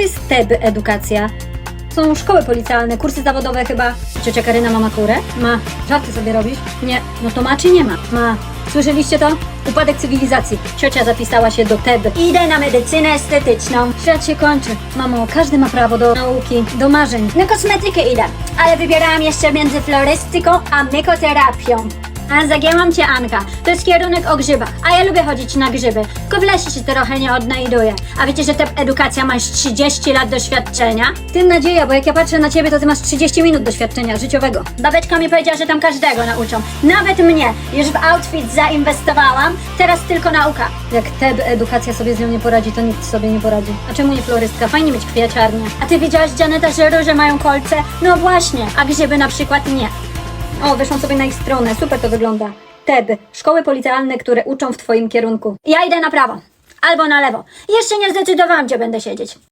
To jest TEB edukacja. Są szkoły policjalne, kursy zawodowe chyba. Ciocia Karyna ma maturę? Ma. Żarty sobie robisz? Nie. No to ma czy nie ma? Ma. Słyszeliście to? Upadek cywilizacji. Ciocia zapisała się do TEB. Idę na medycynę estetyczną. Świat się kończy. Mamo, każdy ma prawo do nauki, do marzeń. Na kosmetykę idę, ale wybierałam jeszcze między florystyką a mykoterapią. A zagięłam cię Anka, to jest kierunek o grzybach, a ja lubię chodzić na grzyby, tylko w lesie się trochę nie odnajduję. A wiecie, że ta edukacja ma już 30 lat doświadczenia? Tym nadzieja, bo jak ja patrzę na ciebie, to ty masz 30 minut doświadczenia życiowego. Babeczka mi powiedziała, że tam każdego nauczą. Nawet mnie. Już w outfit zainwestowałam, teraz tylko nauka. Jak TEB edukacja sobie z nią nie poradzi, to nikt sobie nie poradzi. A czemu nie florystka? Fajnie mieć kwiaciarnię. A ty wiedziałaś, Janeta, że róże mają kolce? No właśnie, a grzyby na przykład nie. O, weszłam sobie na ich stronę, super to wygląda. TEB, szkoły policjalne, które uczą w twoim kierunku. Ja idę na prawo. Albo na lewo. Jeszcze nie zdecydowałam, gdzie będę siedzieć.